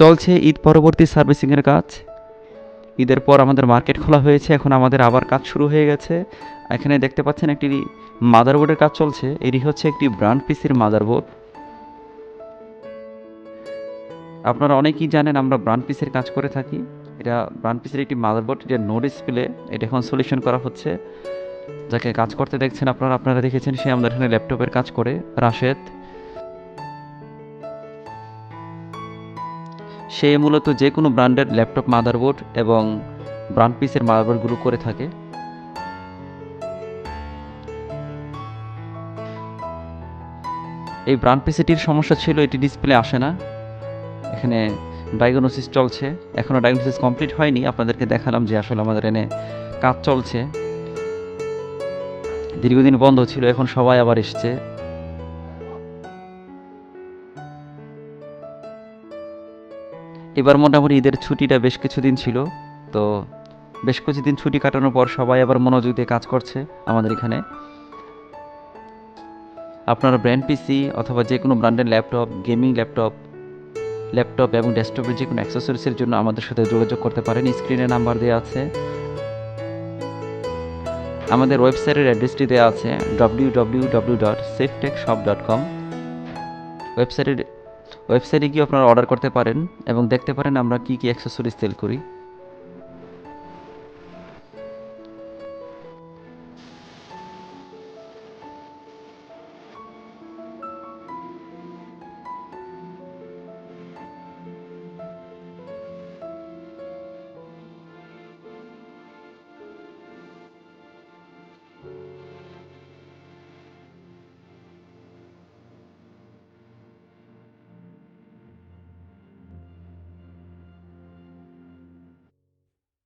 চলছে ঈদ পরবর্তী সার্ভিসিংয়ের কাজ। ঈদের পর আমাদের মার্কেট খোলা হয়েছে, এখন আমাদের আবার কাজ শুরু হয়ে গেছে। এখানে দেখতে পাচ্ছেন একটি মাদারবোর্ডের কাজ চলছে, এটি হচ্ছে একটি ব্র্যান্ড পিসির মাদারবোর্ড। আপনারা অনেকেই জানেন আমরা ব্রান্ড পিসের কাজ করে থাকি। এটা ব্রান্ড পিসের একটি মাদারবোর্ড, এটা নো ডিসপ্লে, এটা এখন সলিউশন করা হচ্ছে। যাকে কাজ করতে দেখছেন আপনারা আপনারা দেখেছেন সে আমাদের এখানে ল্যাপটপের কাজ করে, রাশেদ। সে মূলত যে কোনো ব্র্যান্ডের ল্যাপটপ, মাদারবোর্ড এবং ব্র্যান্ড পিসের মাদারবোর্ডগুলো করে থাকে। এই ব্র্যান্ড পিসিটির সমস্যা ছিল, এটি ডিসপ্লে আসে না। এখানে ডায়াগনোসিস চলছে। এখনও ডায়াগনোসিস কমপ্লিট হয়নি। আপনাদেরকে দেখালাম যে আসলে আমাদের এনে কাজ চলছে। দীর্ঘদিন বন্ধ ছিল, এখন সবাই আবার এসছে। এবার মোটামুটি ঈদের ছুটিটা বেশ কিছুদিন ছিল, তো বেশ কিছুদিন ছুটি কাটানোর পর সবাই আবার মনোযোগ দিয়ে কাজ করছে আমাদের এখানে। আপনার ব্র্যান্ড পিসি অথবা যে কোনো ব্র্যান্ডের ল্যাপটপ, গেমিং ল্যাপটপ ল্যাপটপ এবং ডেস্কটপের যে কোনো অ্যাক্সেসরিজের জন্য আমাদের সাথে যোগাযোগ করতে পারেন। স্ক্রিনে নাম্বার দেওয়া আছে। আমাদের ওয়েবসাইটের অ্যাড্রেসটি দেওয়া আছে W W W dot Safetech shop dot com ওয়েবসাইটের ওয়েবসাইটে গিয়ে আপনারা অর্ডার করতে পারেন এবং দেখতে পারেন আমরা কি কি অ্যাক্সেসরিজ সেল করি।